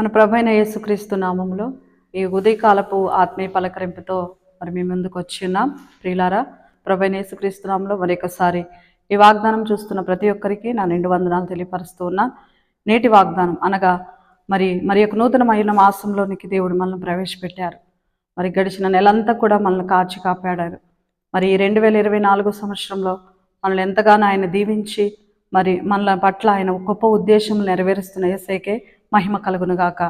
మన ప్రభైన యేసుక్రీస్తు నామంలో ఈ ఉదయకాలపు ఆత్మీయ పలకరింపుతో మరి మీ ముందుకు వచ్చి ఉన్నాం. ప్రియులారా ప్రభైన యేసుక్రీస్తు నామంలో మరొకసారి ఈ వాగ్దానం చూస్తున్న ప్రతి ఒక్కరికి నా నిండు వందనాలు తెలియపరుస్తూ ఉన్నా. నేటి వాగ్దానం అనగా మరి మరి యొక్క నూతనమైన మాసంలోనికి దేవుడు మనల్ని ప్రవేశపెట్టారు. మరి గడిచిన నెలంతా కూడా మనల్ని కాచి కాపాడారు. మరి ఈ రెండు వేల ఇరవై నాలుగు సంవత్సరంలో మనల్ని ఎంతగానో ఆయన దీవించి మరి మన పట్ల ఆయన గొప్ప ఉద్దేశం నెరవేరుస్తున్న ఏసైకే మహిమ కలుగునుగాక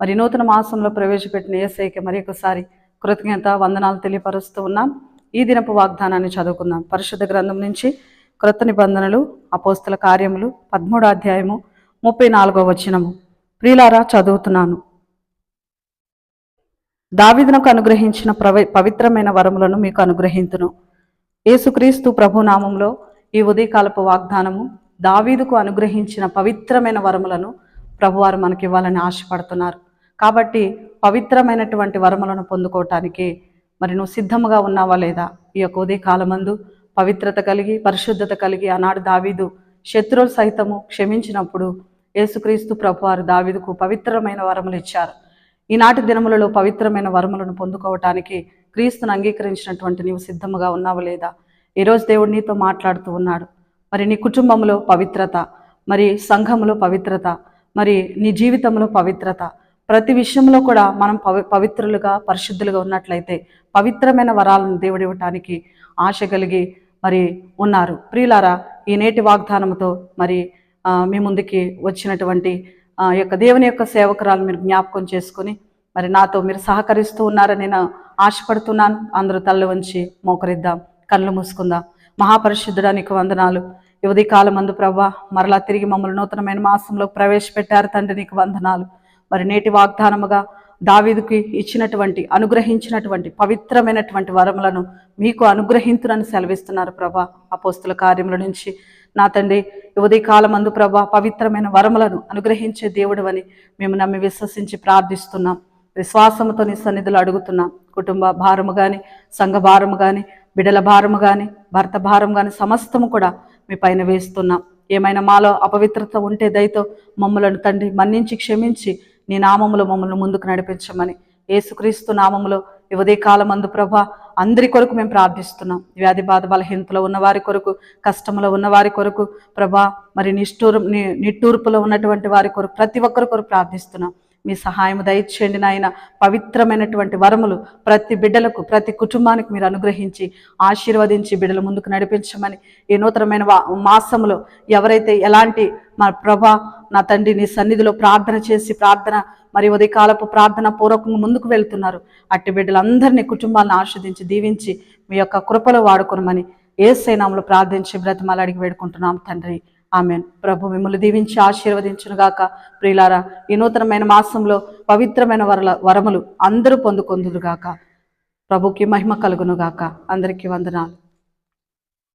మరి నూతన మాసంలో ప్రవేశపెట్టిన ఏసైకి మరి ఒకసారి కృతజ్ఞత వందనాలు తెలియపరుస్తూ ఉన్నాం. ఈ దినపు వాగ్దానాన్ని చదువుకుందాం. పరిశుద్ధ గ్రంథం నుంచి క్రొత్త నిబంధనలు అపోస్తుల కార్యములు పదమూడో అధ్యాయము ముప్పై నాలుగో వచనము. ప్రియులారా చదువుతున్నాను. దావీదునకు అనుగ్రహించిన ప్రవ పవిత్రమైన వరములను మీకు అనుగ్రహింతును. యేసుక్రీస్తు ప్రభు నామంలో ఈ ఉదయకాలపు వాగ్దానము దావీదుకు అనుగ్రహించిన పవిత్రమైన వరములను ప్రభువారు మనకి ఇవ్వాలని ఆశపడుతున్నారు. కాబట్టి పవిత్రమైనటువంటి వరములను పొందుకోవటానికి మరి నువ్వు సిద్ధముగా ఉన్నావా లేదా? ఈ యొక్క ఉదయకాలమందు పవిత్రత కలిగి పరిశుద్ధత కలిగి ఆనాడు దావీదు శత్రువులు సైతము క్షమించినప్పుడు యేసుక్రీస్తు ప్రభువారు దావీదుకు పవిత్రమైన వరములు ఇచ్చారు. ఈనాటి దినములలో పవిత్రమైన వరములను పొందుకోవటానికి క్రీస్తును అంగీకరించినటువంటి నీవు సిద్ధముగా ఉన్నావు లేదా? ఈరోజు దేవుడు నీతో మాట్లాడుతూ ఉన్నాడు. మరి నీ కుటుంబంలో పవిత్రత మరి సంఘములో పవిత్రత మరి నీ జీవితంలో పవిత్రత. ప్రతి విషయంలో కూడా మనం పవి పవిత్రులుగా పరిశుద్ధులుగా ఉన్నట్లయితే పవిత్రమైన వరాలను దేవుడు ఇవ్వటానికి ఆశ కలిగి మరి ఉన్నారు. ప్రియులారా ఈ నేటి వాగ్దానంతో మరి మీ ముందుకి వచ్చినటువంటి యొక్క దేవుని యొక్క సేవకురాలు మీరు జ్ఞాపకం చేసుకుని మరి నాతో మీరు సహకరిస్తూ ఉన్నారని నేను ఆశపడుతున్నాను. అందరూ తల్లి వంచి మోకరిద్దాం కళ్ళు మూసుకుందాం. మహాపరిశుద్ధుడానికి వందనాలు. యువతి కాలమందు ప్రభా మరలా తిరిగి మమ్మల్ని నూతనమైన మాసంలో ప్రవేశపెట్టారు తండ్రి నీకు వందనాలు. మరి నేటి వాగ్దానముగా దావీదుకి ఇచ్చినటువంటి అనుగ్రహించినటువంటి పవిత్రమైనటువంటి వరములను మీకు అనుగ్రహించునని సెలవిస్తున్నారు ప్రభా అపోస్తుల కార్యముల నుంచి నా తండ్రి ఉదయ కాలమందు ప్రభా పవిత్రమైన వరములను అనుగ్రహించే దేవుడు అని మేము నమ్మి విశ్వసించి ప్రార్థిస్తున్నాం. విశ్వాసముతో నీ సన్నిధులు అడుగుతున్నాం. కుటుంబ భారము కానీ సంఘ భారము కానీ బిడల భారము కానీ భర్త భారం కానీ సమస్తము కూడా మీ పైన వేస్తున్నాం. ఏమైనా మాలో అపవిత్రత ఉంటే దయతో మమ్మలను తండ్రి మన్నించి క్షమించి నీ నామములో మమ్మల్ని ముందుకు నడిపించమని. ఏసుక్రీస్తు నామములో ఈ కాలమందు ప్రభా అందరి కొరకు మేము ప్రార్థిస్తున్నాం. వ్యాధి బాధ బలహీనతలో ఉన్నవారి కొరకు కష్టంలో ఉన్నవారి కొరకు ప్రభా మరి నిష్ఠూరు ని నిట్టూర్పులో ఉన్నటువంటి వారి కొరకు ప్రతి ఒక్కరి కొరకు ప్రార్థిస్తున్నాం. మీ సహాయం దయచేయండి నాయన. పవిత్రమైనటువంటి వరములు ప్రతి బిడ్డలకు ప్రతి కుటుంబానికి మీరు అనుగ్రహించి ఆశీర్వదించి బిడ్డల ముందుకు నడిపించమని ఈ నూతనమైన మాసములో ఎవరైతే ఎలాంటి మా ప్రభా నా తండ్రి నీ సన్నిధిలో ప్రార్థన చేసి ప్రార్థన మరి ఉదయకాలపు ప్రార్థన పూర్వకంగా ముందుకు వెళ్తున్నారు. అట్టి బిడ్డలందరినీ కుటుంబాలను ఆస్వాదించి దీవించి మీ యొక్క కృపలో వాడుకోనమని ఏ సైనాములు ప్రార్థించి బ్రతమాలు అడిగి వేడుకుంటున్నాం తండ్రి. ఆమె ప్రభు మిమ్మల్ని దీవించి ఆశీర్వదించునుగాక ప్రియులారా ఈ నూతనమైన మాసంలో పవిత్రమైన వరల వరములు అందరూ పొందుకొందురుగాక ప్రభుకి మహిమ కలుగునుగాక అందరికీ వందనాలు.